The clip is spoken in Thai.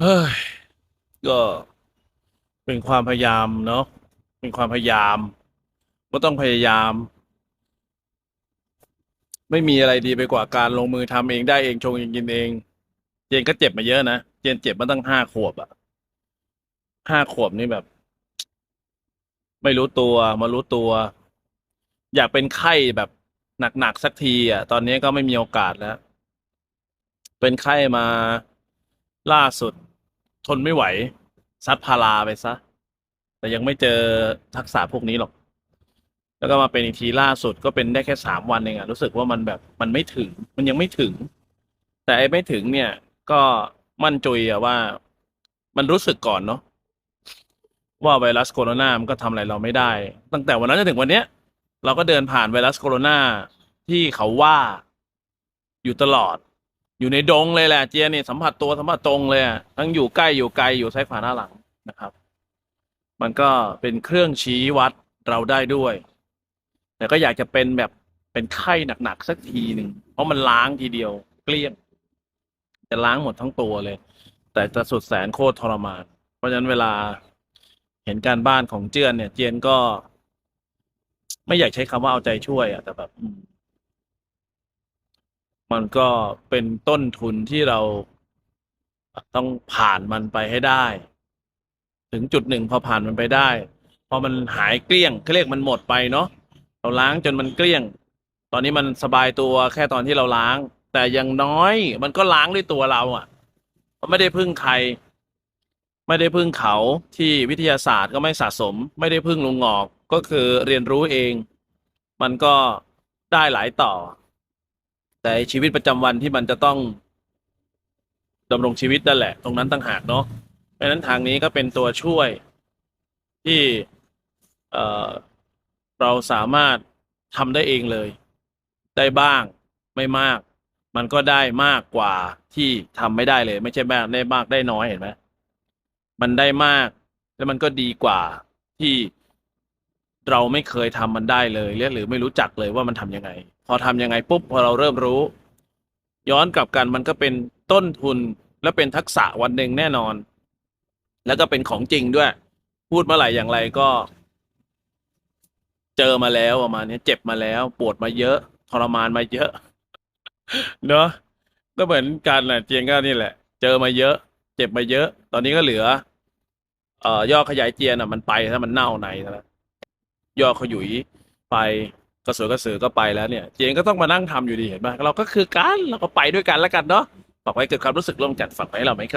เฮ้ยก็เป็นความพยายามเนาะเป็นความพยายามก็ต้องพยายาม ไม่มีอะไรดีไปกว่าการลงมือทำเองได้เองชงเองกินเอง เจนก็เจ็บมาเยอะนะเจนเจ็บมาตั้งห้าขวบอะห้าขวบนี่แบบ ไม่รู้ตัวมารู้ตัว อยากเป็นไข้แบบหนักๆสักทีอะตอนนี้ก็ไม่มีโอกาสแล้ว เป็นไข้มาล่าสุด ทนไม่ไหว ซัดพาราไปซะ แต่ยังไม่เจอทักษะพวกนี้หรอก แล้วก็มาเป็นอีกทีล่าสุดก็เป็นได้แค่สามวันเองอะรู้สึกว่ามันแบบมันไม่ถึง มันยังไม่ถึง แต่ไอ้ไม่ถึงเนี่ย ก็มั่นใจอะว่า มันรู้สึกก่อนเนาะว่าไวรัสโคโรนามันก็ทำอะไรเราไม่ได้ ตั้งแต่วันนั้นจนถึงวันเนี้ย เราก็เดินผ่านไวรัสโคโรนาที่เขาว่าอยู่ตลอด อยู่ในดงเลยแหละเจียเนี่ยสัมผัสตัวสัมผัสตรงเลยอะทั้งอยู่ใกล้อยู่ไกลอยู่ซ้ายขวาหน้าหลังนะครับ มันก็เป็นเครื่องชี้วัดเราได้ด้วย แต่ก็อยากจะเป็นแบบเป็นไข้หนักๆสักทีหนึ่งเพราะมันล้างทีเดียว เกลี้ยงจะล้างหมดทั้งตัวเลย แต่จะสุดแสนโคตรทรมาน เพราะฉะนั้นเวลาเห็นการบ้านของเจือนเนี่ย เจียนก็ ไม่อยากใช้คำว่าเอาใจช่วยอะแต่แบบ มันก็เป็นต้นทุนที่เราต้องผ่านมันไปให้ได้ ถึงจุดหนึ่งพอผ่านมันไปได้ พอมันหายเกลี้ยงเขาเรียกมันหมดไปเนาะเราล้างจนมันเกลี้ยง ตอนนี้มันสบายตัวแค่ตอนที่เราล้าง แต่ยังน้อยมันก็ล้างด้วยตัวเราอะ่ะมันไม่ได้พึ่งใคร ไม่ได้พึ่งเขาที่วิทยาศาสตร์ก็ไม่สะสม ไม่ได้พึ่งลุงงอกก็คือเรียนรู้เอง มันก็ได้หลายต่อ แต่ชีวิตประจำวันที่มันจะต้องดำรงชีวิตนั่นแหละ ตรงนั้นต่างหากเนาะเพราะฉะนั้นทางนี้ก็เป็นตัวช่วยที่เเราสามารถทำได้เองเลย ได้บ้างไม่มาก มันก็ได้มากกว่าที่ทำไม่ได้เลย ไม่ใช่แบบได้มากได้น้อยเห็นไหมมันได้มาก แล้วมันก็ดีกว่าที่เราไม่เคยทำมันได้เลยหรือหรือไม่รู้จักเลยว่ามันทำยังไง พอทำยังไงปุ๊บพอเราเริ่มรู้ ย้อนกลับกันมันก็เป็นต้นทุนและเป็นทักษะวันหนึ่งแน่นอน แล้วก็เป็นของจริงด้วย พูดเมื่อไหร่อย่างไรก็ เจอมาแล้วประมาณนี้เจ็บมาแล้ว ปวดมาเยอะ ทรมานมาเยอะ เนอะก็เหมือนกันแหละเจียงก็นี่แหละ เจอมาเยอะ เจ็บมาเยอะ ตอนนี้ก็เหลือ เอ่อย่อขยายเจียนอะ มันไปถ้ามันเน่าในแล้วย่อขยุยไป กระสือกระสือก็ไปแล้วเนี่ยเจงก็ต้องมานั่งทำอยู่ดีเห็นไหมเราก็คือกันเราก็ไปด้วยกันแล้วกันเนาะฝากไว้เกิดความรู้สึกร่วมกันฝากไว้เราไหมครับ